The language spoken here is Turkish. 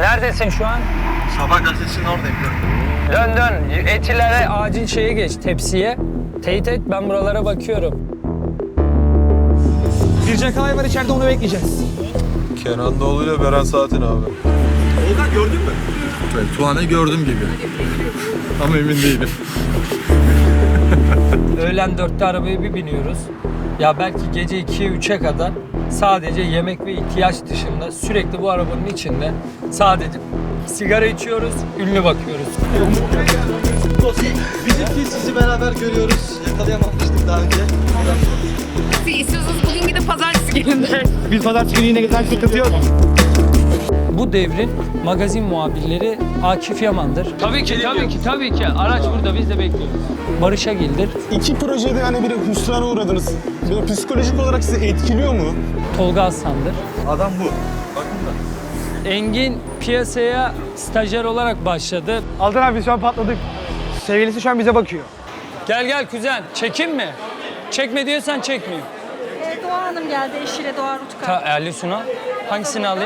Neredesin şu an? Sabah gazetesinin oradayım. Dön dön. Etilere acil şeye geç tepsiye. Teyit et ben buralara bakıyorum. Bir Kalay var içeride onu bekleyeceğiz. Kenan Doğulu ile Beren Saat'in abi. Volkan gördün mü? Ben Tuğan'ı gördüm gibi. Ama emin değilim. Öğlen dörtte arabaya bir biniyoruz. Ya belki gece 2'ye 3'e kadar sadece yemek ve ihtiyaç dışında sürekli bu arabanın içinde sadece sigara içiyoruz, ünlü bakıyoruz. Bizim ki sizi beraber görüyoruz. Yakalayamamıştık daha önce. İstiyorsanız bugün gidip pazartesi gelin de. Biz pazartesi günü yine giden sıkıntı yok. Bu devrin magazin muhabirleri Akif Yaman'dır. Tabii ki, tabii ki, tabii ki. Araç burada, biz de bekliyoruz. Barış Agil'dir. İki projede hani bir hüsrana uğradınız. Böyle psikolojik olarak sizi etkiliyor mu? Tolga Aslan'dır. Adam bu. Engin piyasaya stajyer olarak başladı. Altan abi şu an patladık. Sevgilisi şu an bize bakıyor. Gel gel kuzen, çekim mi? Çekme diyorsan çekmeyeyim. Ee, Doğa Hanım geldi eşiyle Doğa Rutkay. Ta, Ali Suna. Hangisini alayım?